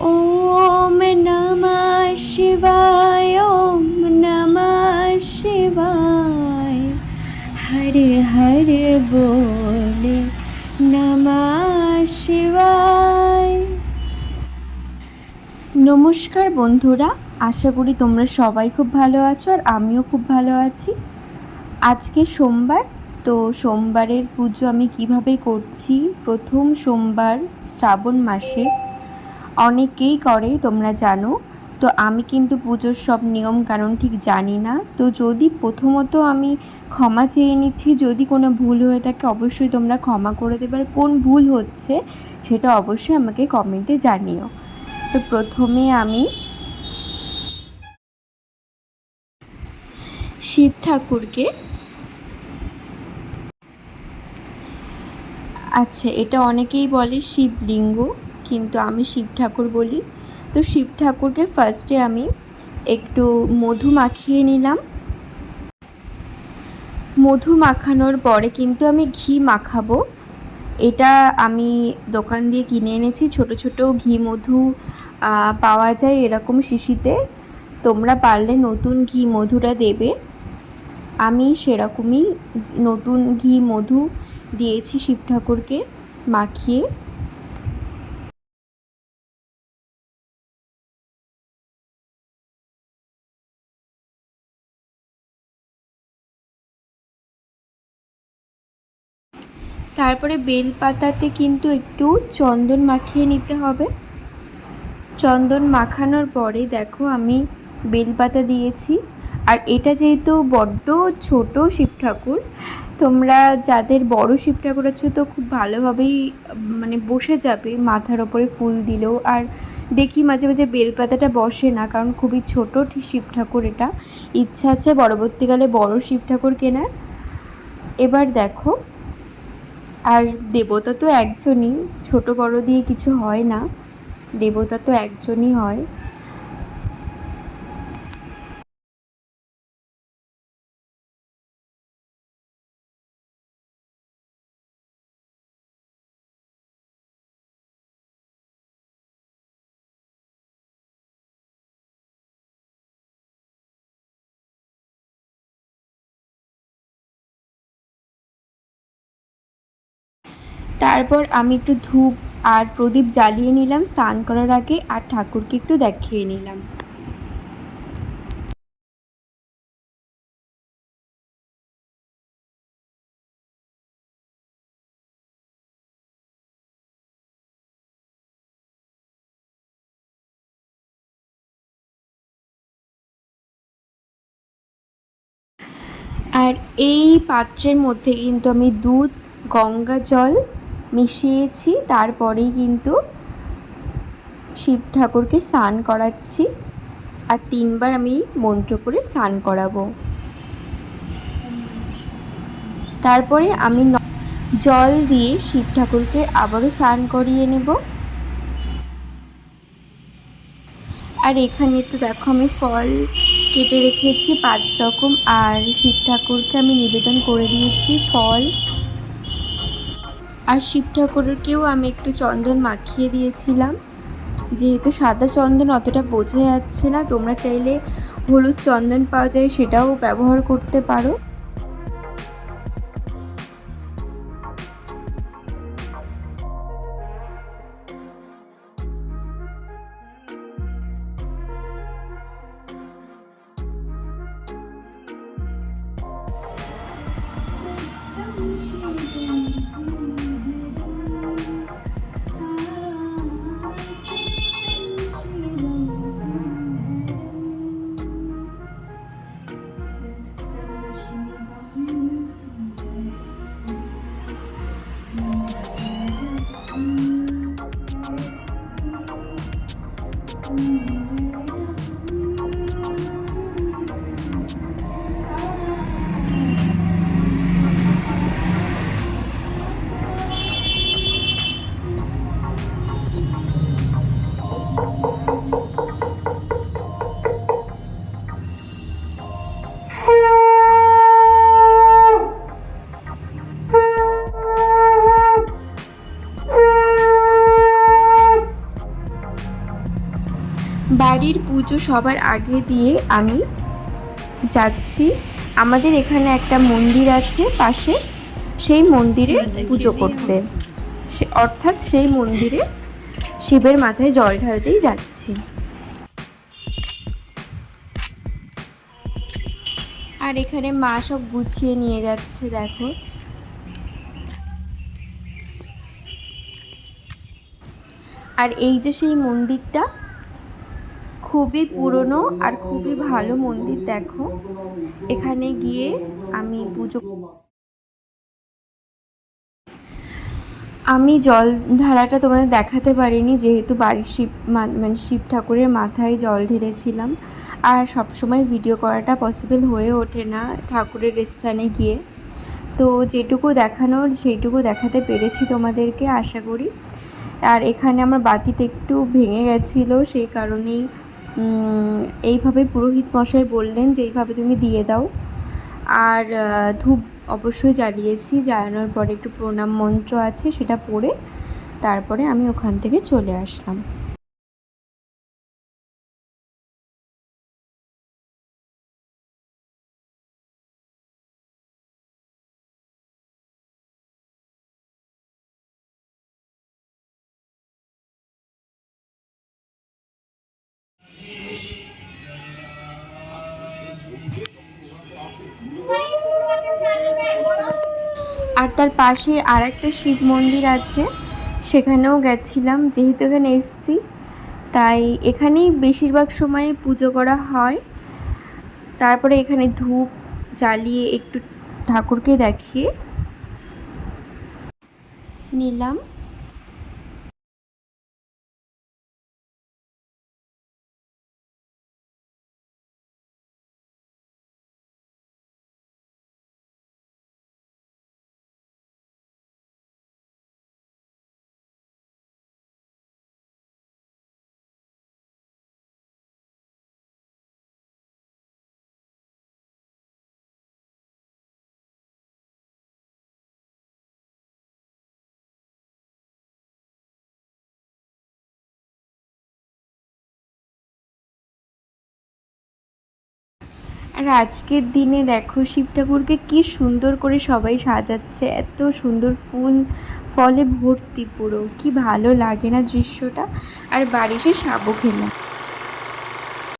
ॐ नमः शिवाय ॐ नमः शिवाय हर हर बोले नमः शिवाय নমস্কার বন্ধুরা আশা করি তোমরা সবাই খুব ভালো আছো আর আমিও খুব ভালো আছি আজকে সোমবার তো সোমবারের পুজো আমি কিভাবে করছি প্রথম সোমবার শ্রাবণ মাসে অনেকেই করে, তোমরা জানো। তো আমি কিন্তু পুজোর সব নিয়ম কারণ ঠিক জানি না। তো যদি প্রথমত আমি ক্ষমা চেয়ে নিচ্ছি, যদি কোনো ভুল হয়ে থাকে, অবশ্যই তোমরা ক্ষমা করে দেবে। কোন ভুল হচ্ছে, সেটা অবশ্যই আমাকে কমেন্টে জানিও। তো প্রথমে আমি শিব ঠাকুরকে আচ্ছা এটা অনেকেই বলে শিবলিঙ্গ। কিন্তু আমি শিব ঠাকুর বলি। তো শিব ঠাকুরকে ফার্স্টে আমি একটু মধু মাখিয়ে নিলাম। মধু মাখানোর পরে কিন্তু আমি ঘি মাখাবো। এটা আমি দোকান দিয়ে কিনে এনেছি। ছোট ছোট ঘি মধু পাওয়া যায় এরকম শিশিতে। তোমরা পারলে নতুন ঘি মধুটা দেবে। আমি সেরকমই নতুন ঘি মধু দিয়েছি শিব ঠাকুরকে মাখিয়ে। তারপরে বেলপাতাতে কিন্তু একটু চন্দন মাখিয়ে নিতে হবে। চন্দন মাখানোর পরে দেখো আমি বেলপাতা দিয়েছি। আর এটা যেহেতু বড্ড ছোট শিব ঠাকুর, তোমরা যাদের বড় শিব ঠাকুর আছে তো খুব ভালোভাবেই মানে বসে যাবে মাথার ওপরে ফুল দিলেও। আর দেখি মাঝে মাঝে বেলপাতাটা বসে না, কারণ খুবই ছোট শিব ঠাকুর এটা। ইচ্ছা আছে পরবর্তীকালে বড় শিব ঠাকুর কেনার। এবার দেখো আর দেবতা তো একজনই ছোট বড় দিয়ে কিছু হয় না। দেবতা তো একজনই হয়। তারপর আমি একটু ধূপ আর প্রদীপ জ্বালিয়ে নিলাম, স্নান করার আগে আর ঠাকুরকে একটু দেখিয়ে নিলাম। আর এই পাত্রের মধ্যে কিন্তু আমি দুধ, গঙ্গা জল মিশিয়েছি, তারপরেই কিন্তু শিব ঠাকুরকে স্নান করাচ্ছি আর তিনবার আমি মন্ত্র করে স্নান করাবো। তারপরে আমি জল দিয়ে শিব ঠাকুরকে আবারও স্নান করিয়ে নেব। আর এখানে তো দেখো আমি ফল কেটে রেখেছি, পাঁচ রকম, আর শিব ঠাকুরকে আমি নিবেদন করে দিয়েছি ফল। আর শিব ঠাকুরকেও আমি একটু চন্দন মাখিয়ে দিয়েছিলাম যেহেতু সাদা চন্দন অতটা বোঝা যাচ্ছে না, তোমরা চাইলে হলুদ চন্দন পাওয়া যায় সেটাও ব্যবহার করতে পারো পুজো সবার আগে দিয়ে আমি যাচ্ছি। আমাদের এখানে একটা মন্দির আছে পাশে। সেই মন্দিরে পুজো করতে। অর্থাৎ সেই মন্দিরে শিবের মাথায় জল ঢালতেই যাচ্ছি। আর এখানে মা সব গুছিয়ে নিয়ে যাচ্ছে, দেখো। আর এই যে সেই মন্দিরটা খুবই পুরনো আর খুবই ভালো মন্দির, দেখো। এখানে গিয়ে আমি পুজো আমি জল ধারাটা তোমাদের দেখাতে পারিনি, যেহেতু বাড়ির শিব মানে শিব ঠাকুরের মাথায় জল ঢেলেছিলাম। আর সবসময় ভিডিও করাটা পসিবল হয়ে ওঠে না ঠাকুরের স্থানে গিয়ে। তো যেটুকু দেখানোর, সেইটুকু দেখাতে পেরেছি তোমাদেরকে, আশা করি। আর এখানে আমার বাতিটা একটু ভেঙে গেছিল, সেই কারণেই এইভাবে পুরোহিত মশাই বললেন যে এইভাবে তুমি দিয়ে দাও। আর ধূপ অবশ্যই জ্বালিয়েছি, জ্বালানোর পরে একটু প্রণাম মন্ত্র আছে সেটা পড়ে তারপরে আমি ওখান থেকে চলে আসলাম। আর তার পাশে আর একটা শিব মন্দির আছে। সেখানেও গেছিলাম, যেহেতু এখানে এসছি। তাই এখানেই বেশিরভাগ সময় পুজো করা হয়। তারপরে এখানে ধূপ জ্বালিয়ে একটু ঠাকুরকে দেখিয়ে নিলাম। আর আজকের দিনে দেখো শিব ঠাকুরকে কী সুন্দর করে সবাই সাজাচ্ছে। এত সুন্দর ফুল, ফলে ভর্তি পুরো। কি ভালো লাগে না দৃশ্যটা। আর বাড়ি সে সাবও খেলাম